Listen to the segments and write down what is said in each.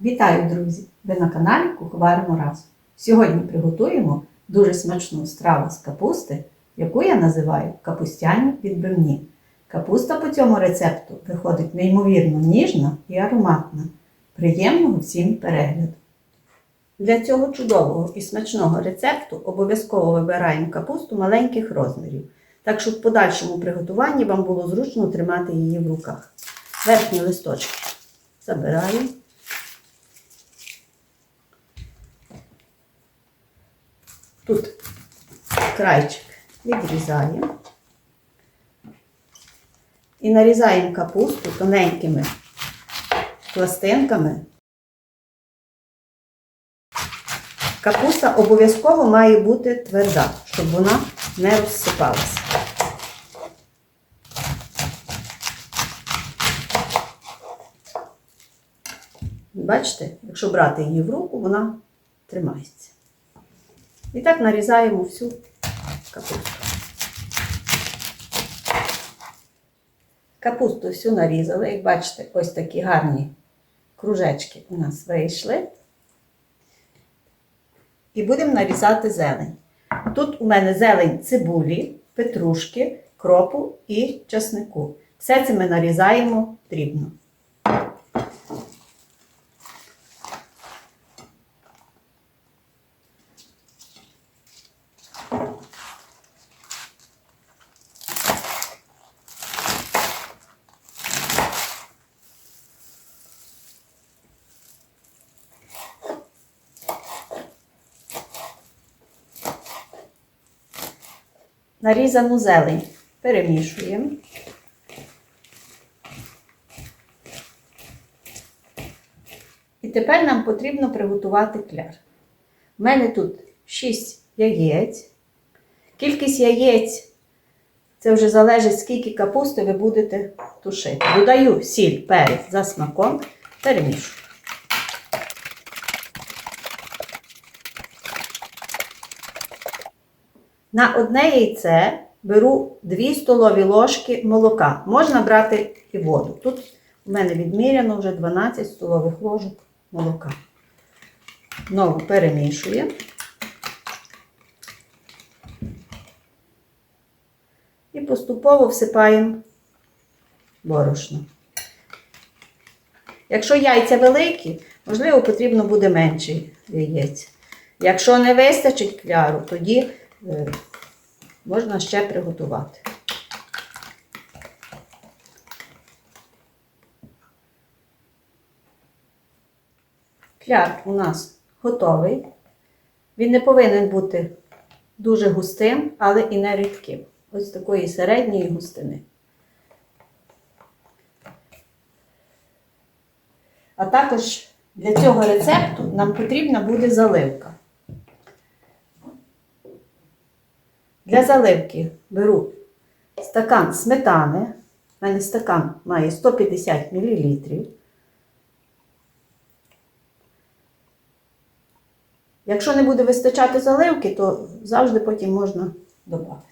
Вітаю, друзі! Ви на каналі Куховаримо разом. Сьогодні приготуємо дуже смачну страву з капусти, яку я називаю капустяні відбивні. Капуста по цьому рецепту виходить неймовірно ніжна і ароматна. Приємного всім перегляду! Для цього чудового і смачного рецепту обов'язково вибираємо капусту маленьких розмірів, так щоб в подальшому приготуванні вам було зручно тримати її в руках. Верхні листочки забираю. Тут крайчик відрізаємо і нарізаємо капусту тоненькими пластинками. Капуста обов'язково має бути тверда, щоб вона не розсипалася. Бачите, якщо брати її в руку, вона тримається. І так нарізаємо всю капусту. Капусту всю нарізали, як бачите, ось такі гарні кружечки у нас вийшли. І будемо нарізати зелень. Тут у мене зелень цибулі, петрушки, кропу і часнику. Все це ми нарізаємо дрібно. Нарізану зелень перемішуємо. І тепер нам потрібно приготувати кляр. У мене тут 6 яєць. Кількість яєць це вже залежить, скільки капусти ви будете тушити. Додаю сіль, перець за смаком, перемішую. На одне яйце беру 2 столові ложки молока. Можна брати і воду. Тут у мене відміряно вже 12 столових ложок молока. Знову перемішуємо. І поступово всипаємо борошно. Якщо яйця великі, можливо, потрібно буде менше яєць. Якщо не вистачить кляру, тоді можна ще приготувати. Кляр у нас готовий. Він не повинен бути дуже густим, але і не рідким. Ось такої середньої густини. А також для цього рецепту нам потрібна буде заливка. Для заливки беру стакан сметани. У мене стакан має 150 мл. Якщо не буде вистачати заливки, то завжди потім можна додати.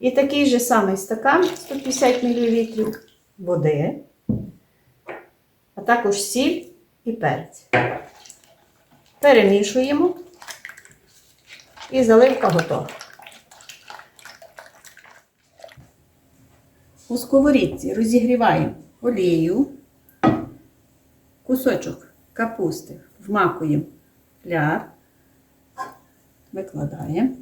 І такий же самий стакан 150 мл води, а також сіль і перець. Перемішуємо. І заливка готова. У сковорідці розігріваємо олію, кусочок капусти вмакуємо кляр, викладаємо.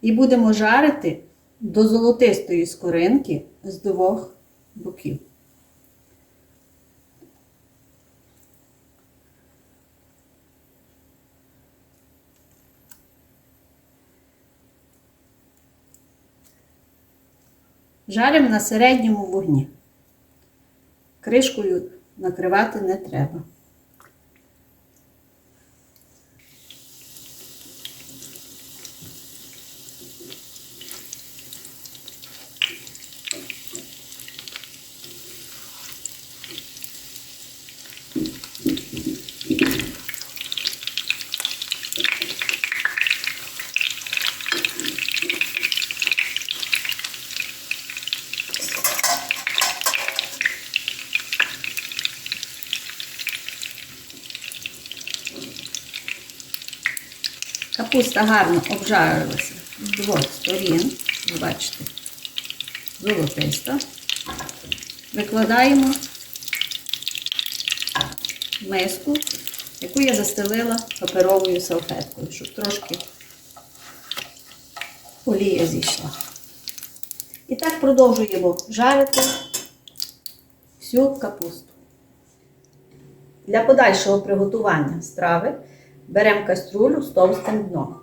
І будемо жарити до золотистої скоринки з двох боків. Жаримо на середньому вогні. Кришкою накривати не треба. Капуста гарно обжарилася з двох сторін. Ви бачите, золотиста. Викладаємо миску, яку я застелила паперовою салфеткою, щоб трошки олія зійшла. І так продовжуємо жарити всю капусту. Для подальшого приготування страви беремо каструлю з товстим дном.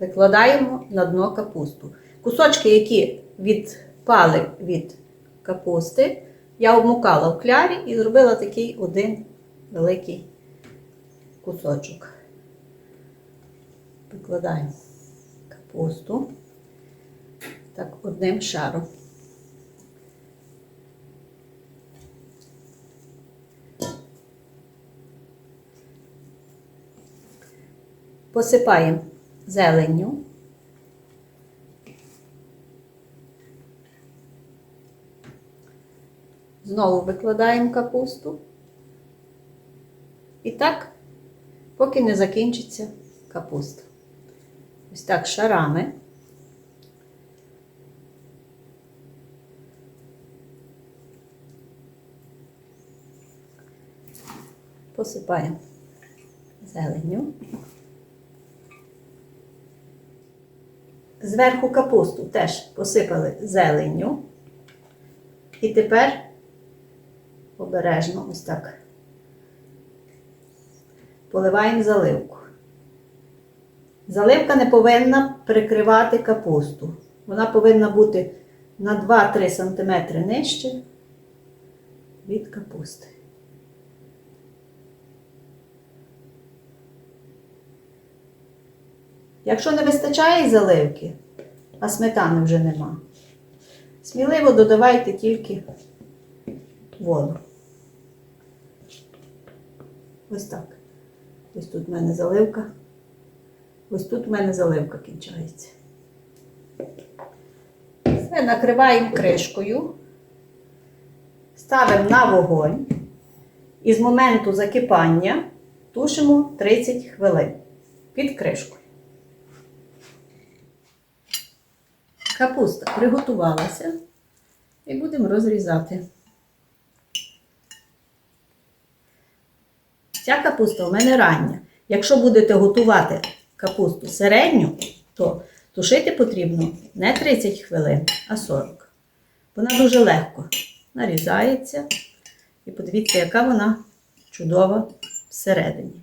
Викладаємо на дно капусту. Кусочки, які відпали від капусти, я обмукала в клярі і зробила такий один великий кусочок. Викладаємо капусту так одним шаром. Посипаємо зеленню. Знову викладаємо капусту. І так, поки не закінчиться капуста. Ось так шарами. Посипаємо зеленню. Зверху капусту теж посипали зеленню. І тепер обережно ось так поливаємо заливку. Заливка не повинна прикривати капусту. Вона повинна бути на 2-3 см нижче від капусти. Якщо не вистачає заливки, а сметани вже нема, сміливо додавайте тільки воду. Ось так. Ось тут в мене заливка. Ось тут в мене заливка кінчається. Все накриваємо кришкою, ставимо на вогонь і з моменту закипання тушимо 30 хвилин під кришкою. Капуста приготувалася і будемо розрізати. Ця капуста у мене рання. Якщо будете готувати капусту середню, то тушити потрібно не 30 хвилин, а 40. Вона дуже легко нарізається. І подивіться, яка вона чудова всередині.